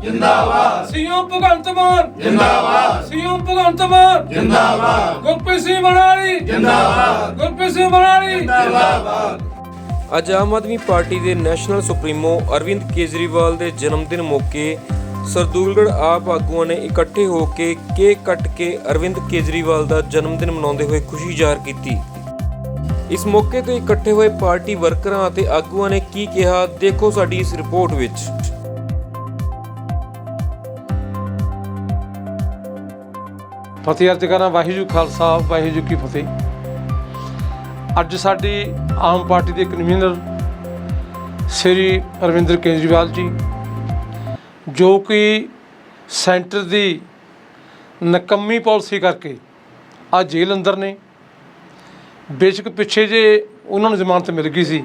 ਜਿੰਦਾਬਾਦ। ਜਿੰਦਾਬਾਦ ਸੀਐਮ ਭਗਵੰਤ ਮਾਨ। ਜਿੰਦਾਬਾਦ। ਸੀਐਮ ਭਗਵੰਤ ਮਾਨ। ਜਿੰਦਾਬਾਦ। ਗੁਰਪ੍ਰੀਤ ਸਿੰਘ ਮਨਾਲੀ ਜਿੰਦਾਬਾਦ। ਗੁਰਪ੍ਰੀਤ ਸਿੰਘ ਮਨਾਲੀ ਅੱਜ ਆਮ ਆਦਮੀ ਪਾਰਟੀ ਦੇ ਨੈਸ਼ਨਲ ਸੁਪਰੀਮੋ ਅਰਵਿੰਦ ਕੇਜਰੀਵਾਲ ਦੇ ਜਨਮ ਦਿਨ ਮੌਕੇ ਸਰਦੂਲਗੜ੍ਹ ਆਪ ਆਗੂਆਂ ਨੇ ਇਕੱਠੇ ਹੋ ਕੇ ਕੇਕ ਕੱਟ ਕੇ ਅਰਵਿੰਦ ਕੇਜਰੀਵਾਲ ਦਾ ਜਨਮ ਦਿਨ ਮਨਾਉਂਦੇ ਹੋਏ ਖੁਸ਼ੀ ਜ਼ਾਹਰ ਕੀਤੀ। ਇਸ ਮੌਕੇ ਤੇ ਇਕੱਠੇ ਹੋਏ ਪਾਰਟੀ ਵਰਕਰਾਂ ਅਤੇ ਆਗੂਆਂ ਨੇ ਕੀ ਕਿਹਾ ਦੇਖੋ ਸਾਡੀ ਇਸ ਰਿਪੋਰਟ ਵਿੱਚ। ਫਤਿਹ ਅਰਜ਼ ਕਰਾਂ ਵਾਹਿਗੁਰੂ ਖਾਲਸਾ, ਵਾਹਿਗੁਰੂ ਕੀ ਫਤਿਹ। ਅੱਜ ਸਾਡੀ ਆਮ ਪਾਰਟੀ ਦੇ ਕਨਵੀਨਰ ਸ੍ਰੀ ਅਰਵਿੰਦਰ ਕੇਜਰੀਵਾਲ ਜੀ, ਜੋ ਕਿ ਸੈਂਟਰ ਦੀ ਨਕੰਮੀ ਪਾਲਿਸੀ ਕਰਕੇ ਆ ਜੇਲ੍ਹ ਅੰਦਰ ਨੇ। ਬੇਸ਼ੱਕ ਪਿੱਛੇ ਜੇ ਉਹਨਾਂ ਨੂੰ ਜ਼ਮਾਨਤ ਮਿਲ ਗਈ ਸੀ,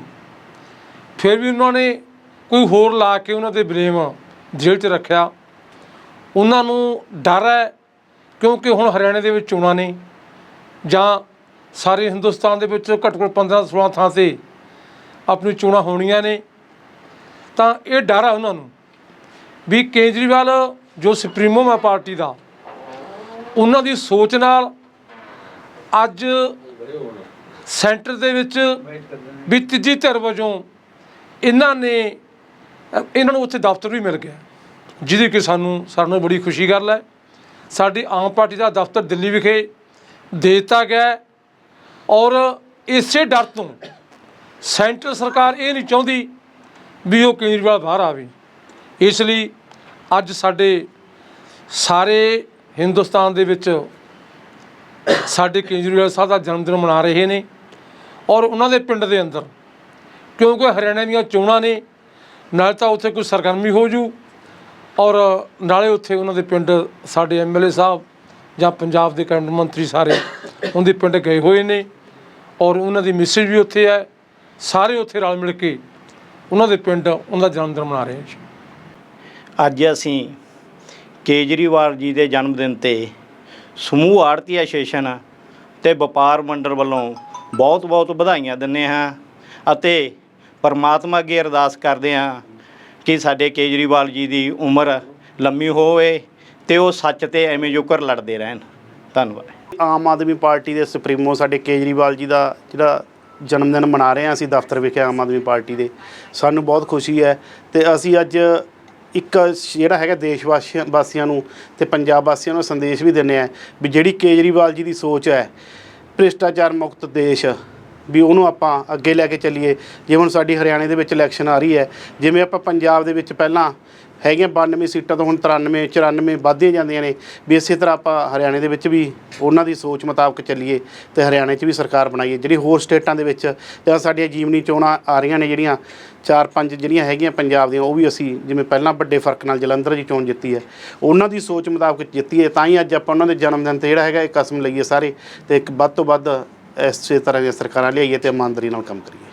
ਫਿਰ ਵੀ ਉਹਨਾਂ ਨੇ ਕੋਈ ਹੋਰ ਲਾ ਕੇ ਉਹਨਾਂ ਦੇ ਬਲੇਮ ਜੇਲ੍ਹ 'ਚ ਰੱਖਿਆ। ਉਹਨਾਂ ਨੂੰ ਡਰ ਹੈ ਕਿਉਂਕਿ ਹੁਣ ਹਰਿਆਣੇ ਦੇ ਵਿੱਚ ਚੋਣਾਂ ਨੇ ਜਾਂ ਸਾਰੇ ਹਿੰਦੁਸਤਾਨ ਦੇ ਵਿੱਚ ਘੱਟੋ ਘੱਟ 15 16 ਥਾਂ ਤੇ ਆਪਣੀ ਚੋਣਾਂ ਹੋਣੀਆਂ ਨੇ, ਤਾਂ ਇਹ ਡਰ ਆ ਉਹਨਾਂ ਨੂੰ ਵੀ ਕੇਜਰੀਵਾਲ ਜੋ ਸੁਪਰੀਮੋ ਹੈ ਪਾਰਟੀ ਦਾ, ਉਹਨਾਂ ਦੀ ਸੋਚ ਨਾਲ ਅੱਜ ਸੈਂਟਰ ਦੇ ਵਿੱਚ ਵੀ ਤੀਜੀ ਧਿਰ ਵਜੋਂ ਇਹਨਾਂ ਨੇ ਇਹਨਾਂ ਨੂੰ ਉੱਥੇ ਦਫ਼ਤਰ ਵੀ ਮਿਲ ਗਿਆ, ਜਿਹਦੀ ਕਿ ਸਾਨੂੰ ਸਾਨੂੰ ਬੜੀ ਖੁਸ਼ੀ ਗੱਲ ਹੈ। ਸਾਡੀ ਆਮ ਪਾਰਟੀ ਦਾ ਦਫ਼ਤਰ ਦਿੱਲੀ ਵਿਖੇ ਦੇ ਦਿੱਤਾ ਗਿਆ ਔਰ ਇਸੇ ਡਰ ਤੋਂ ਸੈਂਟਰ ਸਰਕਾਰ ਇਹ ਨਹੀਂ ਚਾਹੁੰਦੀ ਵੀ ਉਹ ਕੇਜਰੀਵਾਲ ਬਾਹਰ ਆਵੇ। ਇਸ ਲਈ ਅੱਜ ਸਾਡੇ ਸਾਰੇ ਹਿੰਦੁਸਤਾਨ ਦੇ ਵਿੱਚ ਸਾਡੇ ਕੇਜਰੀਵਾਲ ਸਾਹਿਬ ਦਾ ਜਨਮ ਦਿਨ ਮਨਾ ਰਹੇ ਨੇ ਔਰ ਉਹਨਾਂ ਦੇ ਪਿੰਡ ਦੇ ਅੰਦਰ ਕਿਉਂਕਿ ਹਰਿਆਣਾ ਦੀਆਂ ਚੋਣਾਂ ਨੇ, ਨਾਲ ਤਾਂ ਉੱਥੇ ਕੋਈ ਸਰਗਰਮੀ ਹੋ ਜੂ। ਔਰ ਨਾਲੇ ਉੱਥੇ ਉਹਨਾਂ ਦੇ ਪਿੰਡ ਸਾਡੇ ਐਮਐਲਏ ਸਾਹਿਬ ਜਾਂ ਪੰਜਾਬ ਦੇ ਕੈਬਨਿਟ ਮੰਤਰੀ ਸਾਰੇ ਉਹਦੇ ਪਿੰਡ ਗਏ ਹੋਏ ਨੇ ਔਰ ਉਹਨਾਂ ਦੀ ਮਿਸਿਸ ਵੀ ਉੱਥੇ ਹੈ। ਸਾਰੇ ਉੱਥੇ ਰਲ ਮਿਲ ਕੇ ਉਹਨਾਂ ਦੇ ਪਿੰਡ ਉਹਨਾਂ ਦਾ ਜਨਮ ਦਿਨ ਮਨਾ ਰਹੇ ਨੇ। ਅੱਜ ਅਸੀਂ ਕੇਜਰੀਵਾਲ ਜੀ ਦੇ ਜਨਮ ਦਿਨ ਤੇ ਸਮੂਹ ਆੜਤੀ ਐਸੋਸੀਏਸ਼ਨ ਤੇ ਵਪਾਰ ਮੰਡਲ ਵੱਲੋਂ ਬਹੁਤ-ਬਹੁਤ ਵਧਾਈਆਂ ਦਿੰਦੇ ਹਾਂ ਅਤੇ ਪਰਮਾਤਮਾ ਅੱਗੇ ਅਰਦਾਸ ਕਰਦੇ ਹਾਂ ਕਿ ਸਾਡੇ ਕੇਜਰੀਵਾਲ ਜੀ ਦੀ ਉਮਰ ਲੰਮੀ ਹੋਵੇ ਤੇ ਉਹ ਸੱਚ ਤੇ ਐਵੇਂ ਜੋਕਰ ਲੜਦੇ ਰਹਿਣ। ਧੰਨਵਾਦ। ਆਮ ਆਦਮੀ ਪਾਰਟੀ ਦੇ ਸੁਪਰੀਮੋ ਸਾਡੇ ਕੇਜਰੀਵਾਲ ਜੀ ਦਾ ਜਿਹੜਾ ਜਨਮ ਦਿਨ ਮਨਾ ਰਹੇ ਹਾਂ ਅਸੀਂ ਦਫ਼ਤਰ ਵਿਖੇ ਆਮ ਆਦਮੀ ਪਾਰਟੀ ਦੇ, ਸਾਨੂੰ ਬਹੁਤ ਖੁਸ਼ੀ ਹੈ ਤੇ ਅਸੀਂ ਅੱਜ ਇੱਕ ਜਿਹੜਾ ਹੈਗਾ ਦੇਸ਼ ਵਾਸੀਆਂ ਵਾਸੀਆਂ ਨੂੰ ਤੇ ਪੰਜਾਬ ਵਾਸੀਆਂ ਨੂੰ ਸੰਦੇਸ਼ ਵੀ ਦਿੰਦੇ ਆ ਵੀ ਜਿਹੜੀ ਕੇਜਰੀਵਾਲ ਜੀ ਦੀ ਸੋਚ ਹੈ ਭ੍ਰਿਸ਼ਟਾਚਾਰ ਮੁਕਤ ਦੇਸ਼ ਵੀ ਉਹਨੂੰ ਆਪਾਂ ਅੱਗੇ ਲੈ ਕੇ ਚੱਲੀਏ। ਜਿਵੇਂ ਹੁਣ ਸਾਡੀ ਹਰਿਆਣੇ ਦੇ ਵਿੱਚ ਇਲੈਕਸ਼ਨ ਆ ਰਹੀ ਹੈ, ਜਿਵੇਂ ਆਪਾਂ ਪੰਜਾਬ ਦੇ ਵਿੱਚ ਪਹਿਲਾਂ ਹੈਗੀਆਂ 92 ਸੀਟਾਂ ਤੋਂ ਹੁਣ 93 94 ਵੱਧਦੀਆਂ ਜਾਂਦੀਆਂ ਨੇ, ਵੀ ਇਸੇ ਤਰ੍ਹਾਂ ਆਪਾਂ ਹਰਿਆਣੇ ਦੇ ਵਿੱਚ ਵੀ ਉਹਨਾਂ ਦੀ ਸੋਚ ਮੁਤਾਬਕ ਚੱਲੀਏ ਤੇ ਹਰਿਆਣੇ 'ਚ ਵੀ ਸਰਕਾਰ ਬਣਾਈਏ। ਜਿਹੜੀ ਹੋਰ ਸਟੇਟਾਂ ਦੇ ਵਿੱਚ ਜਾਂ ਸਾਡੀਆਂ ਜੀਵਨੀ ਚੋਣਾਂ ਆ ਰਹੀਆਂ ਨੇ ਜਿਹੜੀਆਂ ਚਾਰ ਪੰਜ ਜਿਹੜੀਆਂ ਹੈਗੀਆਂ ਪੰਜਾਬ ਦੀਆਂ, ਉਹ ਵੀ ਅਸੀਂ ਜਿਵੇਂ ਪਹਿਲਾਂ ਵੱਡੇ ਫ਼ਰਕ ਨਾਲ ਜਲੰਧਰ ਦੀ ਚੋਣ ਜਿੱਤੀ ਹੈ, ਉਹਨਾਂ ਦੀ ਸੋਚ ਮੁਤਾਬਕ ਜਿੱਤੀ ਹੈ ਤਾਂ ਹੀ ਅੱਜ ਆਪਾਂ ਉਹਨਾਂ ਦੇ ਜਨਮ ਦਿਨ ਤੇ ਜਿਹੜਾ ਹੈਗਾ ਇਹ ਕਸਮ ਲਈਏ ਸਾਰੇ ਤੇ ਇੱਕ ਵੱਧ ਤੋਂ ਵੱਧ ਇਸੇ ਤਰ੍ਹਾਂ ਦੀਆਂ ਸਰਕਾਰਾਂ ਲਿਆਈਏ ਤੇ ਇਮਾਨਦਾਰੀ ਨਾਲ ਕੰਮ ਕਰੀਏ।